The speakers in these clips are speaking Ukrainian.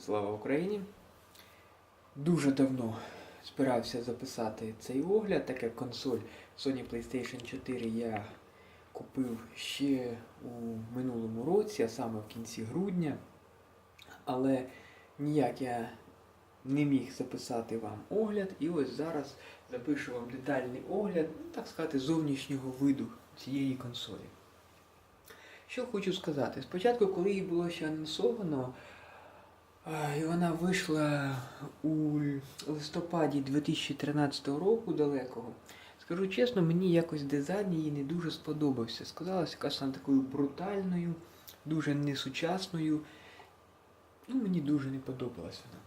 Слава Україні! Дуже давно збирався записати цей огляд, так як консоль Sony PlayStation 4 я купив ще у минулому році, а саме в кінці грудня. Але ніяк я не міг записати вам огляд, і ось зараз запишу вам детальний огляд, ну, так сказати, зовнішнього виду цієї консолі. Що хочу сказати? Спочатку, коли її було ще анонсовано, І вона вийшла у листопаді 2013 року далекого. Скажу чесно, мені якось дизайн її не дуже сподобався. Сказалася якась вона такою брутальною, дуже несучасною. Ну, мені дуже не подобалась вона.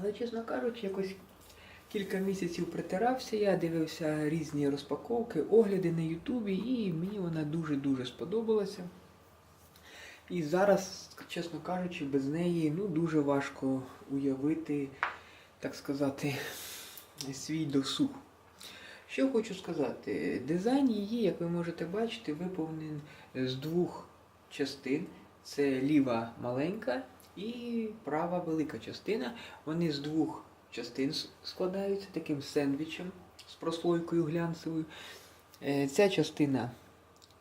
Але, чесно кажучи, якось кілька місяців притирався я, дивився різні розпаковки, огляди на Ютубі, і мені вона дуже-дуже сподобалася. І зараз, чесно кажучи, без неї ну, дуже важко уявити, так сказати, свій досуг. Що хочу сказати, дизайн її, як ви можете бачити, виповнений з двох частин. Це ліва маленька і права велика частина. Вони з двох частин складаються таким сендвічем з прослойкою глянцевою. Е, Ця частина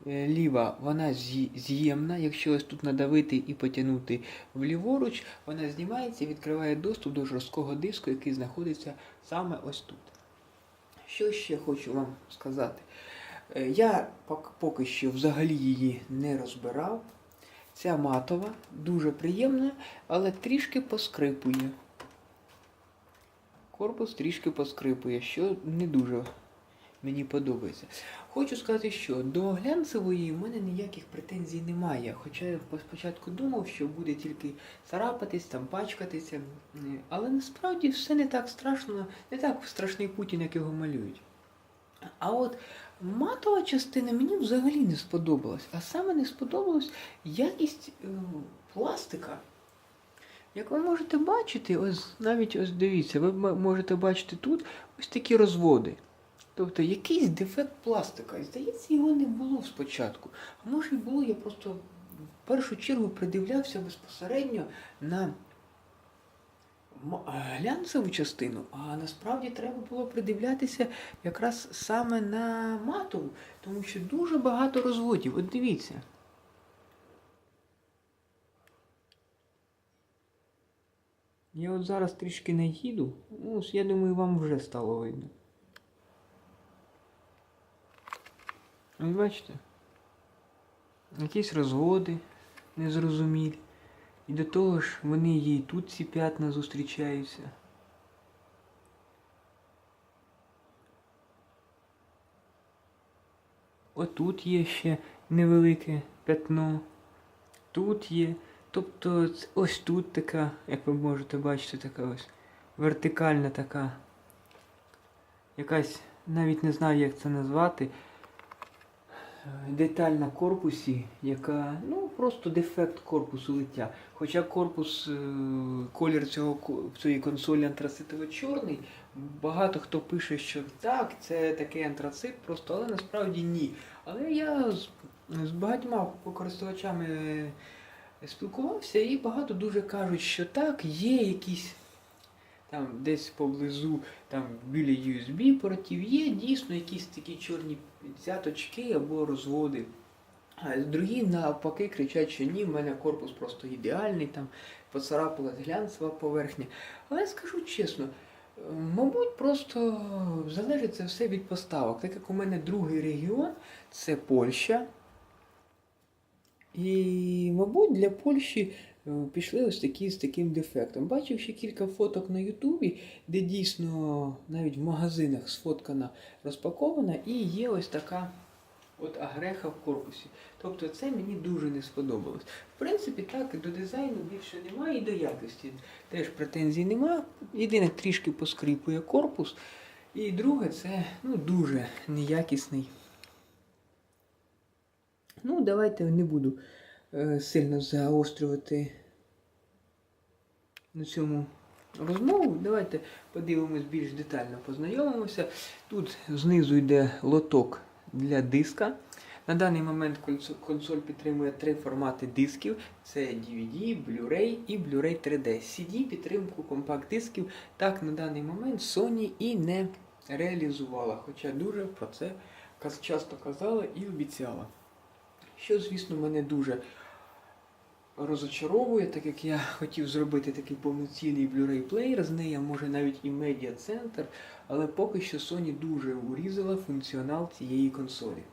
ліва, вона з'ємна. Якщо ось тут надавити і потягнути вліворуч, вона знімається і відкриває доступ до жорсткого диску, який знаходиться саме ось тут. Що ще хочу вам сказати? Е, Я поки що взагалі її не розбирав. Ця матова, дуже приємна, але трішки поскрипує. Корпус трішки поскрипує, що не дуже мені подобається. Хочу сказати, що до глянцевої в мене ніяких претензій немає. Хоча я спочатку думав, що буде тільки царапатись, там пачкатися. Але насправді все не так страшно, не так страшний Путін, як його малюють. А от матова частина мені взагалі не сподобалась. А саме не сподобалась якість е, пластика. Як ви можете бачити, ось навіть ось дивіться, ви можете бачити тут ось такі розводи. Тобто якийсь дефект пластика. Здається, його не було спочатку. А може і було, я просто в першу чергу придивлявся безпосередньо на глянцеву частину, а насправді треба було придивлятися якраз саме на матову, тому що дуже багато розводів. От дивіться. Я от зараз трішки наїду, ну, я думаю, вам вже стало видно. Бачите? Якісь розводи незрозумілі. І до того ж, вони їй тут ці п'ятна зустрічаються. Отут є ще невелике п'ятно. Тут є. Тобто ось тут така, як ви можете бачити, така ось вертикальна така. Якась, навіть не знаю, як це назвати. Деталь на корпусі, яка, ну, просто дефект корпусу лиття. Хоча корпус, е, колір цього, цієї консолі антрацитово-чорний, багато хто пише, що так, це такий антрацит, просто, але насправді ні. Але я з, з багатьма користувачами спілкувався, і багато дуже кажуть, що так, є якісь там десь поблизу, там біля USB портів, є дійсно якісь такі чорні цяточки або розводи. Другі навпаки кричать, що ні, в мене корпус просто ідеальний, там поцарапалась глянцева поверхня. Але скажу чесно, мабуть, просто залежить це все від поставок. Так як у мене другий регіон це Польща. І, мабуть, для Польщі пішли ось такі з таким дефектом. Бачив ще кілька фоток на Ютубі, де дійсно навіть в магазинах сфоткана розпакована, і є ось така от агреха в корпусі. Тобто це мені дуже не сподобалось. В принципі, так, до дизайну більше немає, і до якості теж претензій немає. Єдине, трішки поскріпує корпус. І друге, це ну, дуже неякісний. Ну, давайте не буду е, сильно заострювати на цьому розмову. Давайте подивимось більш детально, познайомимося. Тут знизу йде лоток для диска. На даний момент консоль підтримує три формати дисків: це DVD, Blu-ray і Blu-ray 3D. CD підтримку компакт-дисків так на даний момент Sony і не реалізувала, хоча дуже про це часто казала і обіцяла. Що, звісно, мене дуже розочаровує, так як я хотів зробити такий повноцінний Blu-ray плеєр з нею, а може навіть і медіа-центр, але поки що Sony дуже урізала функціонал цієї консолі.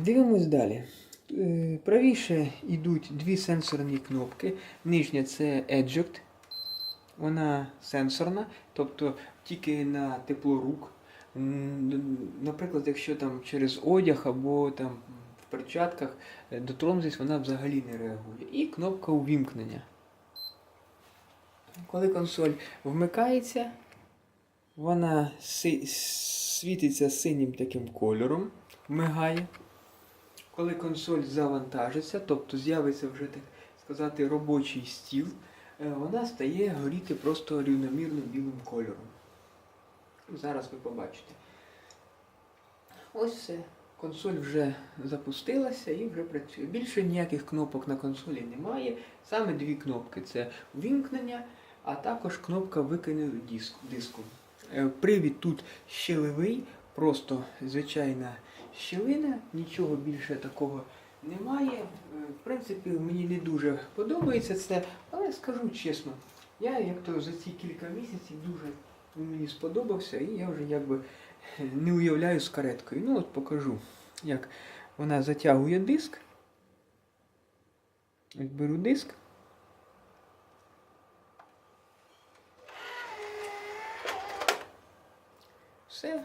Дивимось далі. Е, Правіше йдуть дві сенсорні кнопки. Нижня це Eject. Вона сенсорна, тобто тільки на тепло рук. Наприклад, якщо там через одяг або там в перчатках е, дотронутись, вона взагалі не реагує. І кнопка увімкнення. Коли консоль вмикається, вона світиться синім таким кольором, мигає. Коли консоль завантажиться, тобто з'явиться вже так сказати робочий стіл, е, вона стає горіти просто рівномірно білим кольором. Зараз ви побачите. Ось все. Консоль вже запустилася і вже працює. Більше ніяких кнопок на консолі немає. Саме дві кнопки це вімкнення, а також кнопка диску. диску. Е, Привід тут щелевий, просто звичайна щілина, нічого більше такого немає. Е, В принципі, мені не дуже подобається це, але скажу чесно, я як то за ці кілька місяців дуже мені сподобався, і я вже якби не уявляю з кареткою. Ну от покажу, як вона затягує диск. Ось беру диск. Все.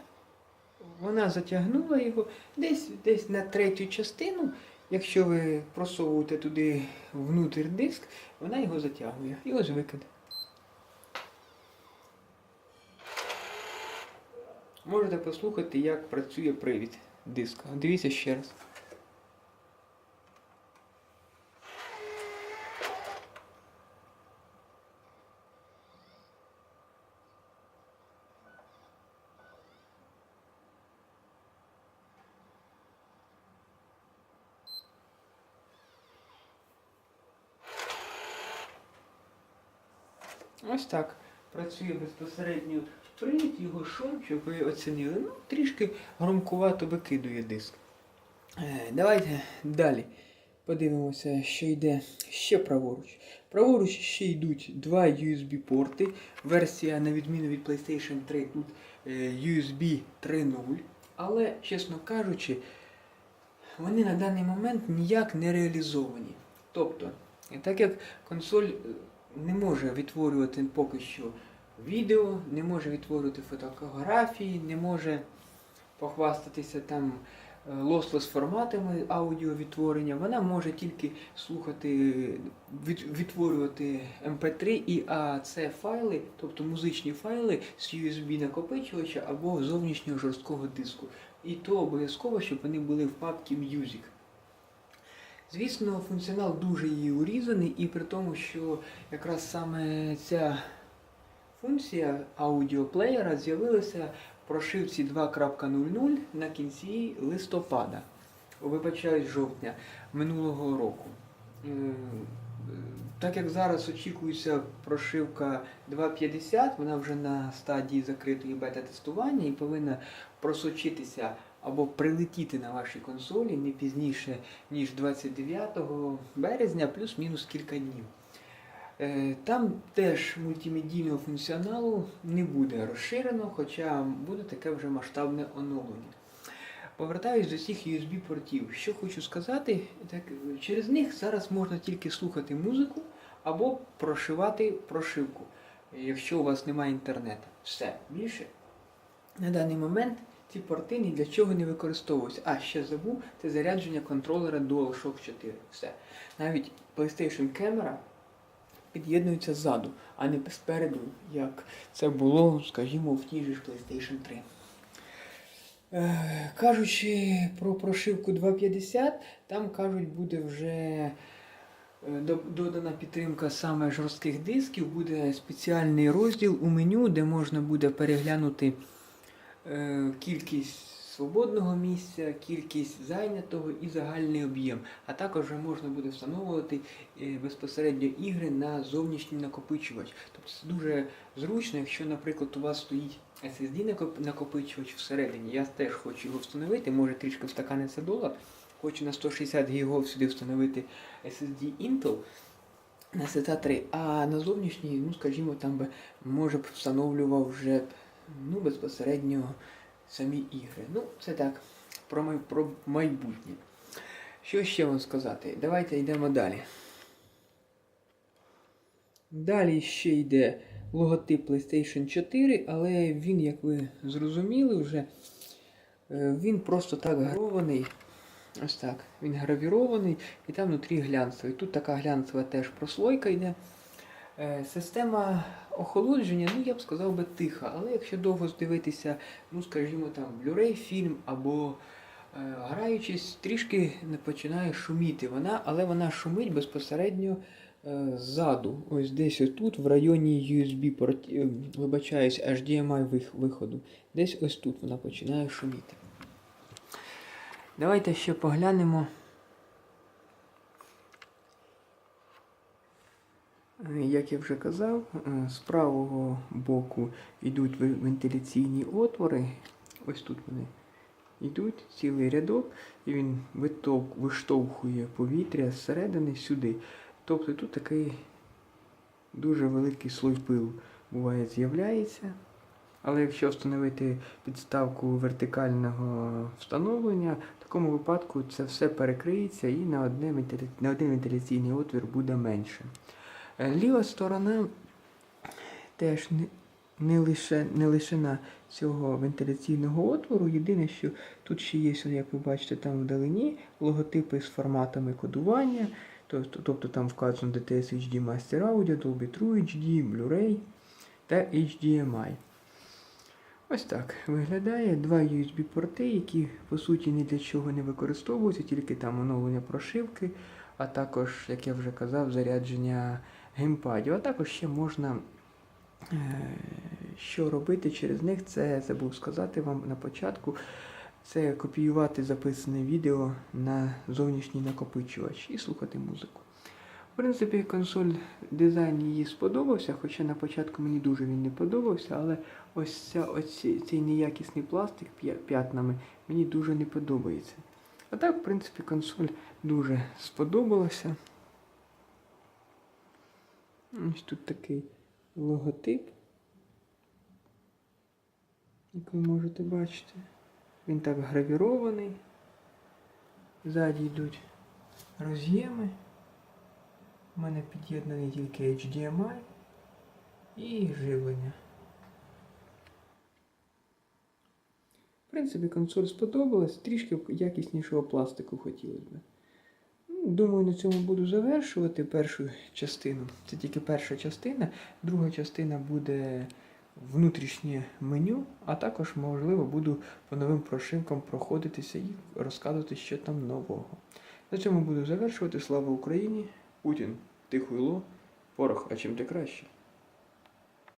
Вона затягнула його десь, десь на третю частину. Якщо ви просовуєте туди внутрь диск, вона його затягує. І ось викид. Можете послухати, як працює привід диска. Дивіться ще раз. Ось так працює безпосередньо привід, його шум, щоб ви оцінили. Ну, трішки громкувато викидує диск. Е, Давайте далі подивимося, що йде ще праворуч. Праворуч ще йдуть два USB-порти. Версія, на відміну від PlayStation 3, тут е, USB 3.0. Але, чесно кажучи, вони на даний момент ніяк не реалізовані. Тобто, так як консоль е, не може відтворювати поки що відео, не може відтворювати фотографії, не може похвастатися там лослес форматами аудіовідтворення, вона може тільки слухати, від, відтворювати MP3 і AAC файли, тобто музичні файли з USB накопичувача або зовнішнього жорсткого диску. І то обов'язково, щоб вони були в папці Music. Звісно, функціонал дуже її урізаний, і при тому, що якраз саме ця функція аудіоплеєра з'явилася в прошивці 2.00 на кінці листопада, вибачаюсь, жовтня минулого року. Е, Так як зараз очікується прошивка 2.50, вона вже на стадії закритої бета-тестування і повинна просочитися або прилетіти на вашій консолі не пізніше, ніж 29 березня, плюс-мінус кілька днів. Е, Там теж мультимедійного функціоналу не буде розширено, хоча буде таке вже масштабне оновлення. Повертаюсь до цих USB-портів. Що хочу сказати, так, через них зараз можна тільки слухати музику або прошивати прошивку, якщо у вас немає інтернету. Все, більше. На даний момент ці порти ні для чого не використовуються. А, ще забув, це зарядження контролера DualShock 4. Все. Навіть PlayStation Camera під'єднується ззаду, а не спереду, як це було, скажімо, в тій же ж PlayStation 3. Е, Кажучи про прошивку 2.50, там кажуть, буде вже е, додана підтримка саме жорстких дисків, буде спеціальний розділ у меню, де можна буде переглянути е, кількість свободного місця, кількість зайнятого і загальний об'єм. А також вже можна буде встановлювати е, безпосередньо ігри на зовнішній накопичувач. Тобто це дуже зручно, якщо, наприклад, у вас стоїть SSD накопичувач всередині. Я теж хочу його встановити, може трішки встаканиться долар. Хочу на 160 ГБ сюди встановити SSD Intel на SSD 3, а на зовнішній, ну скажімо, там би може б встановлював вже ну, безпосередньо самі ігри. Ну, це так, про, май, про майбутнє. Що ще вам сказати? Давайте йдемо далі. Далі ще йде логотип PlayStation 4, але він, як ви зрозуміли вже, е, він просто так гравірований. Ось так. Він гравірований і там внутрі глянцевий. Тут така глянцева теж прослойка йде. Е, Система охолодження, ну я б сказав би тиха, але якщо довго дивитися, ну скажімо там, Blu-ray фільм або е, граючись, трішки не починає шуміти вона, але вона шумить безпосередньо е, ззаду. Ось десь отут, в районі USB порт, е, вибачаюсь, HDMI виходу. Десь ось тут вона починає шуміти. Давайте ще поглянемо. Як я вже казав, е, з правого боку йдуть вентиляційні отвори. Ось тут вони йдуть, цілий рядок, і він виштовхує повітря зсередини сюди. Тобто тут такий дуже великий слой пилу буває з'являється. Але якщо встановити підставку вертикального встановлення, в такому випадку це все перекриється і на, одне на один вентиляційний отвір буде менше. Е, Ліва сторона теж не, не, лише, не лишена цього вентиляційного отвору. Єдине, що тут ще є, як ви бачите, там вдалині логотипи з форматами кодування. Тобто, тобто там вказано DTS HD Master Audio, Dolby True HD, Blu-ray та HDMI. Ось так виглядає два USB-порти, які по суті ні для чого не використовуються, тільки там оновлення прошивки, а також, як я вже казав, зарядження геймпадів. А також ще можна е, що робити через них, це забув сказати вам на початку. Це копіювати записане відео на зовнішній накопичувач і слухати музику. В принципі, консоль дизайн її сподобався, хоча на початку мені дуже він не подобався, але ось, ця, ось цей неякісний пластик п'ятнами мені дуже не подобається. А так, в принципі, консоль дуже сподобалася. Ось тут такий логотип, як ви можете бачити. Він так гравірований. Ззаді йдуть роз'єми. У мене під'єднаний тільки HDMI і живлення. В принципі, консоль сподобалась, трішки якіснішого пластику хотілося б. Думаю, на цьому буду завершувати першу частину. Це тільки перша частина. Друга частина буде внутрішнє меню, а також, можливо, буду по новим прошивкам проходитися і розказувати, що там нового. На цьому буду завершувати. Слава Україні! Путін, ти хуйло, порох, а чим ти краще?